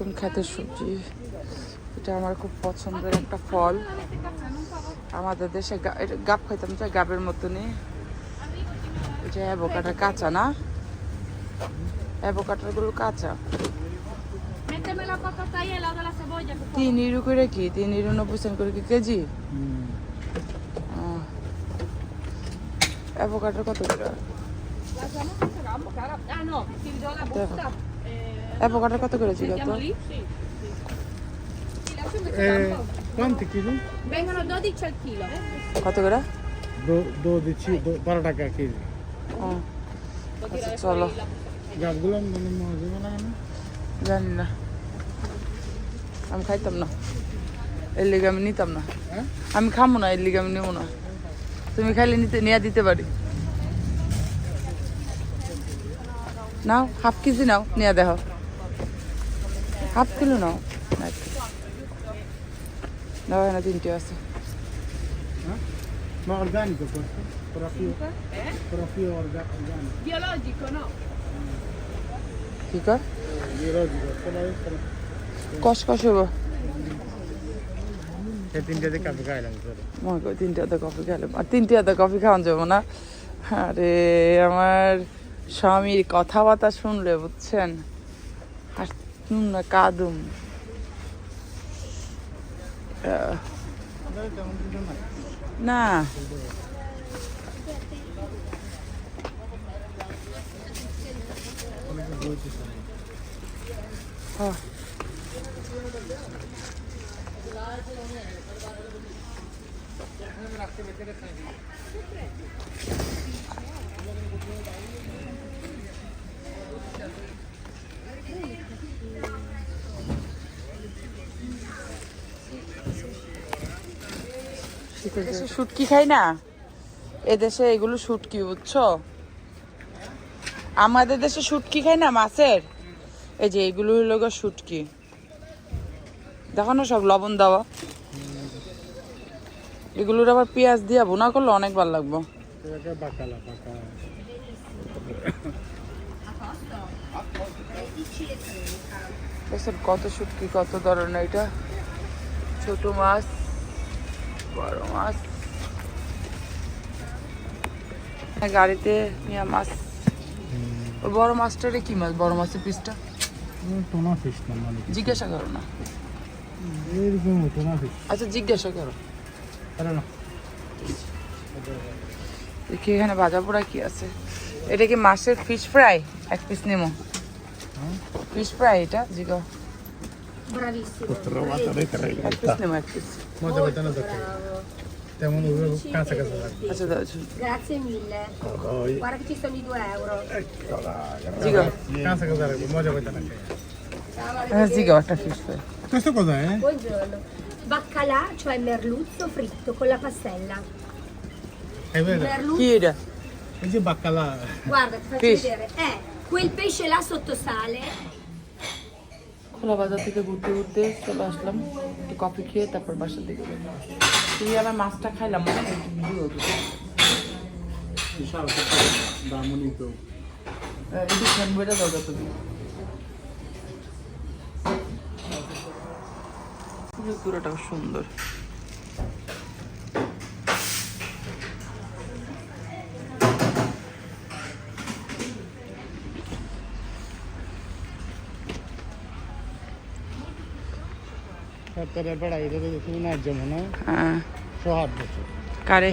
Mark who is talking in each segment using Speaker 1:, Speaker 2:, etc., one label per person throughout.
Speaker 1: একদম খ্যাতের সবজি। এটা আমার খুব পছন্দের একটা ফল। আমাদের দেশে গাব খাইতাম তো গাবের মতনই। এটা অ্যাভোকাটা কাঁচা না? অ্যাভোকাটারগুলো কাঁচা। তিন ইউরো করে কি? তিন ইউরো নব্বই সেন্ট করে কি কেজি? অ্যাভোকাটার কত করে?
Speaker 2: Ah. Eh,
Speaker 1: কত করে ছিল তো
Speaker 3: Eh, quanti chili?
Speaker 2: Vengono 12 al chilo.
Speaker 1: কত করে
Speaker 3: 12, 12 টাকা কেজি
Speaker 2: fuori la
Speaker 3: গাছগুলো মানে মজা লাগে না
Speaker 1: জানি না আমি খাইতাম না এর লিগে আমি নিতাম না
Speaker 3: হ্যাঁ?
Speaker 1: আমি খামো না এর লিগে আমি নেব না তুমি খাইলে নিতে নিয়ে দিতে পারি নাও হাফ কেজি নাও নিয়ে দেখো হাফ কিলো নাও না এক এখানে তিনটে আছে
Speaker 3: Ma organico questo? Proprio,
Speaker 2: Eh?
Speaker 3: proprio organico.
Speaker 2: Biologico, no?
Speaker 1: কি
Speaker 3: Biologico.
Speaker 1: কষ কষ হব
Speaker 3: খাইলাম
Speaker 1: মনে কফি আর কফি খাওয়ান যাব না আরে আমার স্বামীর কথাবার্তা শুনলে বুঝছেন হাসতুম না কাদুম আহ,
Speaker 3: তেমন কিছু না
Speaker 1: না এদেশে শুটকি খাই না। এদেশে এগুলো শুটকি বুঝছ? আমাদের দেশে শুটকি খাই না মাছের? এই যে এগুলো হলো গো শুটকি। দেখো না সব লবণ দেওয়া। এগুলোর আবার পেঁয়াজ দিয়া ভুনা করলে অনেক ভালো লাগবো। কত শুটকি কত ধরনের এটা? ছোট মাছ। বড় মাছ গাড়িতে নিয়ে মাছ। ওই বড় মাছটারে কি মাছ? বড় মাছের পিসটা?
Speaker 3: টোনা ফিশ না মানে
Speaker 1: জিজ্ঞাসা করো না।
Speaker 3: এরকম টোনা ফিশ।
Speaker 1: আচ্ছা জিজ্ঞাসা করো।
Speaker 3: আরে না।
Speaker 1: দেখি এখানে ভাজা পোড়া কি আছে। এটা কি মাছের ফিশ ফ্রাই এক পিস নেব ফিশ ফ্রাই এটা? জিগো। এক পিস নেব এক পিস
Speaker 3: মজা পাইতে না দেখে তেমন ওগুলো কাঁচা কাঁচা লাগে
Speaker 1: আচ্ছা দাও
Speaker 2: Grazie mille. Guarda che ci sono i 2 euro.
Speaker 1: জিগো
Speaker 3: কাঁচা কাঁচা লাগবে মজা পাইতে না
Speaker 1: হ্যাঁ জিগো একটা fish fry
Speaker 3: questo cos'è? eh?
Speaker 2: Buongiorno. Baccalà, cioè merluzzo fritto con la pastella.
Speaker 3: È vero?
Speaker 2: Merluzzo,
Speaker 1: কি এটা
Speaker 3: এই যে বাক্কালা
Speaker 2: guarda, ti faccio
Speaker 1: Fish.
Speaker 2: vedere. È quel pesce là sotto sale.
Speaker 1: খোলা বাজার থেকে ঘুরতে ঘুরতে চলে আসলাম একটু কফি খেয়ে তারপর বাসা দিকে তুই তুমি আবার মাছটা খাইলাম মনে একটু তুমি পুরোটা সুন্দর।
Speaker 3: সত্তরের বেড়া এটা তুমি না যেমন
Speaker 1: হ্যাঁ।
Speaker 3: সোহার বছর
Speaker 1: কারে?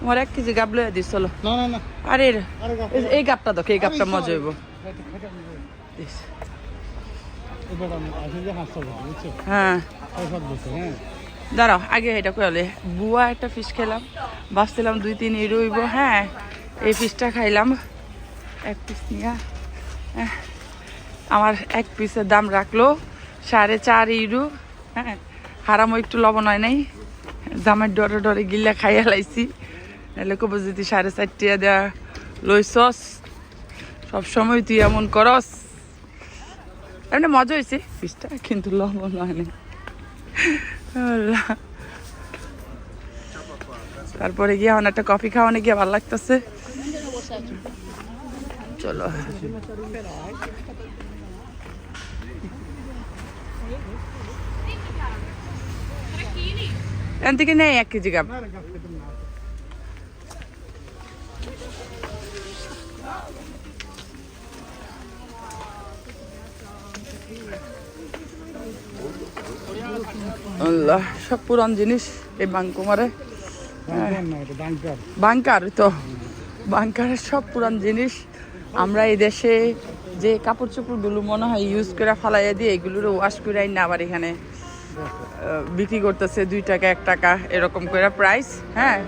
Speaker 1: তোমার এক কেজি গাব লইয়া দিস চলো।
Speaker 3: না না না।
Speaker 1: আরে এই- গাবটা দেখো এই গাবটা মজা হইব। হ্যাঁ।
Speaker 3: হ্যাঁ।
Speaker 1: দাঁড়াও আগে এটা কয়ালে বুয়া একটা ফিশ খেলাম ভাবছিলাম দুই তিন ইউরো হইব হ্যাঁ। এই ফিশটা খাইলাম। এক পিস নিয়ে হ্যাঁ, আমার এক পিসের দাম রাখল সাড়ে চার ইউরো হ্যাঁ হারামও একটু লবণ হয় নাই। জামার ডরে ডরে গিল্লা খাইয়া লাইছি। নাহলে কব যদি সাড়ে চারটিয়া দেওয়া লইছস সবসময় তুই এমন করস। এমনি মজা হয়েছে পিসটা কিন্তু লবণ হয় নাই। তারপরে গিয়ে এখন একটা কফি খাওয়া খাওয়ানো গিয়ে ভালো লাগতেছে। চলো। এখান থেকে নেই এক কেজি আল্লাহ, সব পুরান জিনিস এই
Speaker 3: বাঙ্কার
Speaker 1: বাংকার তো। বাংকারের সব পুরান জিনিস। আমরা এই দেশে যে কাপড় চোপড়গুলো মনে হয় ইউজ করে ফালাইয়া দিয়ে এগুলোর ওয়াশ করে না আবার এখানে। বিক্রি করতেছে দুই টাকা এক টাকা এরকম করে প্রাইস হ্যাঁ?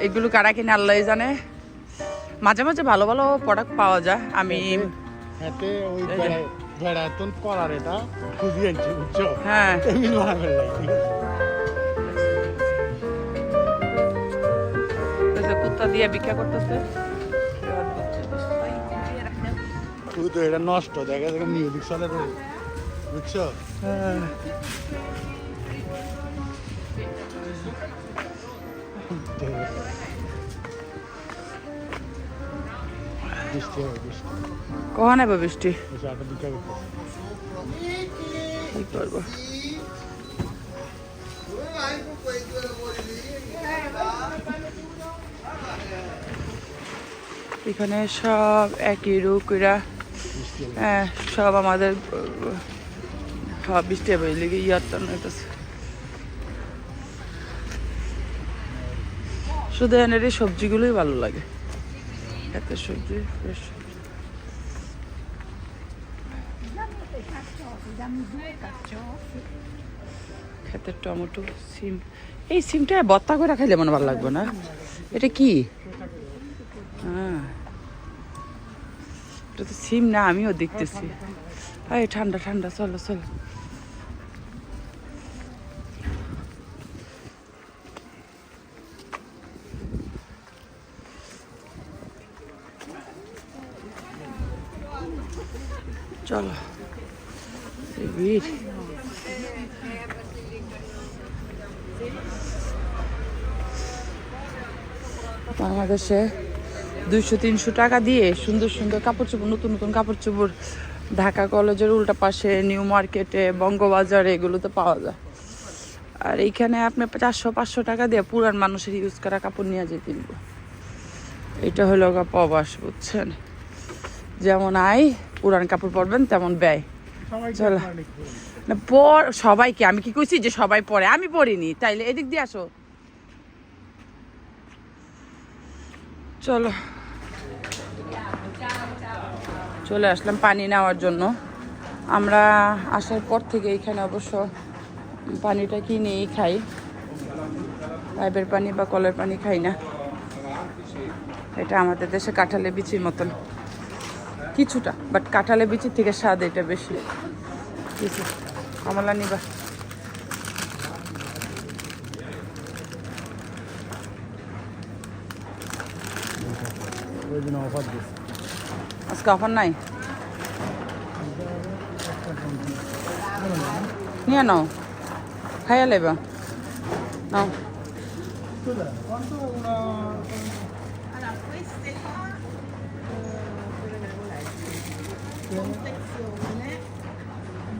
Speaker 1: এগুলো কারা কিনে আল্লাহ জানে। মাঝে মাঝে ভালো ভালো প্রোডাক্ট পাওয়া যায়। আমি হ্যাঁ। কুত্তা দিয়ে ভিক্ষা করতেছে।
Speaker 3: তুই তো এটা নষ্ট দেখা দেখা মিউজিক চলে বুঝছ
Speaker 1: কখন হবে বৃষ্টি? কি করব এখানে সব একই রুকুরা হ্যাঁ সব আমাদের সব বৃষ্টি হবে লেগে ইয়ার টান হইতেছে। শুধু এনের এই সবজিগুলোই ভালো লাগে। এত সবজি ফ্রেশ ক্ষেতের টমেটো, সিম। এই সিমটা বত্তা করে খাইলে মনে ভালো লাগবে না? এটা কি? হ্যাঁ। এটা তো সিম না, আমিও দেখতেছি। ঠান্ডা ঠান্ডা, চলো চলো। চলো। বাংলাদেশে দুইশো, তিনশো টাকা দিয়ে সুন্দর সুন্দর কাপড় চোপড়, নতুন নতুন কাপড় চোপড় ঢাকা কলেজের উল্টা পাশে নিউ মার্কেটে, বঙ্গবাজারে এগুলোতে পাওয়া যায়। আর এইখানে আপনি চারশো, পাঁচশো টাকা দিয়ে পুরান মানুষের ইউজ করা কাপড় নিয়ে যেতে এটা হলো প্রবাস, বুঝছেন? যেমন আয় পুরান কাপড় পরবেন তেমন ব্যয়।
Speaker 3: সবাই
Speaker 1: চলো। না পর সবাইকে আমি কি কইছি যে সবাই পরে? আমি পড়িনি তাইলে এদিক দিয়ে আসো। চলো। চলে আসলাম পানি নেওয়ার জন্য। আমরা আসার পর থেকে এখানে অবশ্য পানিটা কিনেই খাই? পাইপের পানি বা কলের পানি খাই না। এটা আমাদের দেশে কাঁঠালে বিচির মতন। কিছুটা বাট কাঁঠালে বিচির থেকে স্বাদ এটা বেশি। কিছু, কমলা নিবা। আজকে অফার নাই? নিয়ে নাও। খাইয়া লেবা। নাও।
Speaker 4: Confezione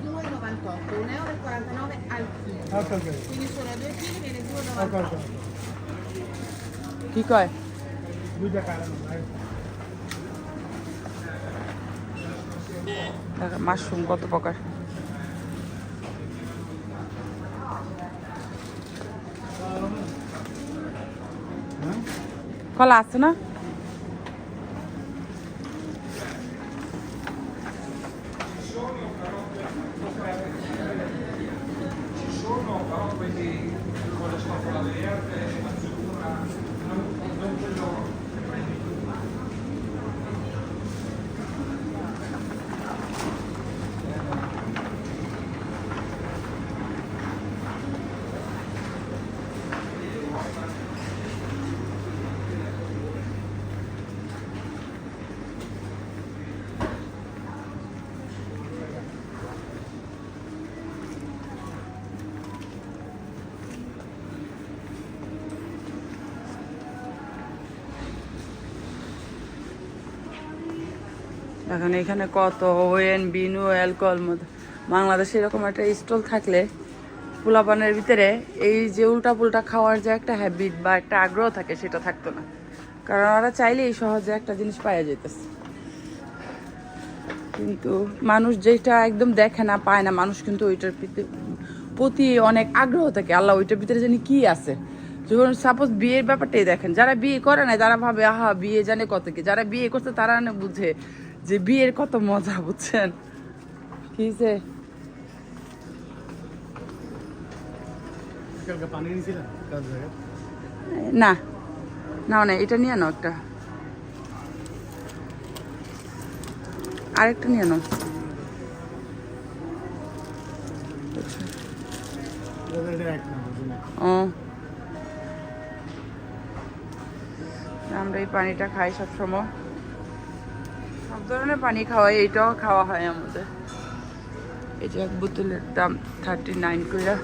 Speaker 4: 2,98, 1,49 euro al chilo.
Speaker 3: ওকে ওকে
Speaker 4: Quindi sono 2 kg viene
Speaker 3: ওকে
Speaker 4: 2,98.
Speaker 3: ওকে
Speaker 1: কি কয়
Speaker 3: দুইটা কারণ
Speaker 1: মাশরুম কত প্রকার কলা আছে না এখন এখানে কত, ওয়েন, বিনু, অ্যালকোহল মতো বাংলাদেশে এরকম একটা স্টল থাকলে পোলাপানের ভিতরে এই যে উল্টা পুল্টা খাওয়ার যে একটা হ্যাবিট বা একটা আগ্রহ থাকে, সেটা থাকতো না। কারণ ওরা চাইলেই সহজে একটা জিনিস পাওয়া যেতেছে কিন্তু মানুষ যেটা একদম দেখে না, পায় না, মানুষ কিন্তু ওইটার প্রতি- অনেক আগ্রহ থাকে। আল্লাহ ওইটার ভিতরে জানি কি আছে? যখন সাপোজ বিয়ের ব্যাপারটাই দেখেন, যারা বিয়ে করে না তারা ভাবে, আহা, বিয়ে জানে কত কি? যারা বিয়ে করছে, তারা বুঝে। যে বিয়ের কত মজা বুঝছেন? কি
Speaker 3: জায়গায়?
Speaker 1: না না না এটা নিয়ে নাও একটা। আরেকটা নিয়ে নাও। ও। আমরা এই পানিটা খাই সবসময়। সব ধরনের পানি খাওয়াই এইটাও খাওয়া হয় আমাদের। যে এক বোতলের দাম থার্টি নাইন করে